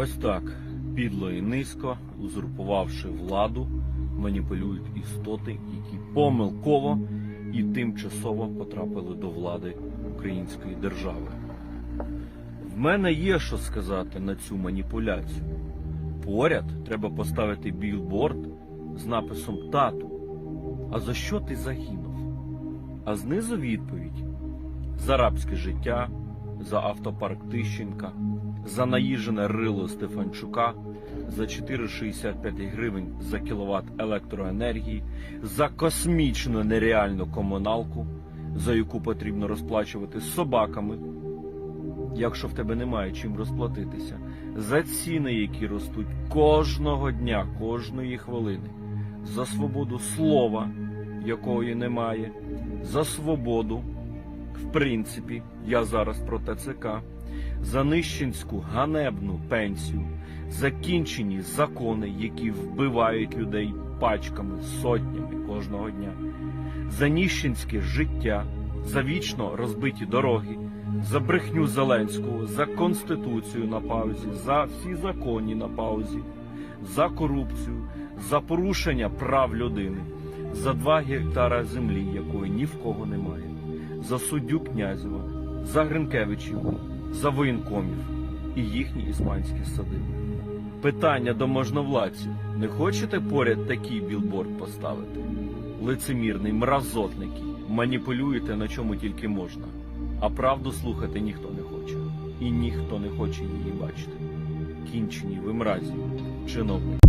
Ось так, підло і низько, узурпувавши владу, маніпулюють істоти, які помилково і тимчасово потрапили до влади української держави. В мене є що сказати на цю маніпуляцію. Поряд треба поставити білборд з написом Тату. А за що ти загинув? А знизу відповідь за рабське життя, за автопарк Тищенка, за наїжене рило Стефанчука, за 4,65 гривень за кіловат електроенергії, за космічну нереальну комуналку, за яку потрібно розплачувати собаками, якщо в тебе немає чим розплатитися, за ціни, які ростуть кожного дня, кожної хвилини, за свободу слова, якої немає, за свободу. В принципі, я зараз про ТЦК, за нищенську ганебну пенсію, закінчені закони, які вбивають людей пачками, сотнями кожного дня, за ніщенське життя, за вічно розбиті дороги, за брехню Зеленського, за конституцію на паузі, за всі закони на паузі, за корупцію, за порушення прав людини, за два гектара землі, якої ні в кого немає за суддю Князєва, за Гринкевичів, за воєнкомів і їхні іспанські сади. Питання до можновладців. Не хочете поряд такий білборд поставити? Лицемірний, мразотники, маніпулюєте на чому тільки можна, а правду слухати ніхто не хоче. І ніхто не хоче її бачити. Кінчені ви мразі, чиновники.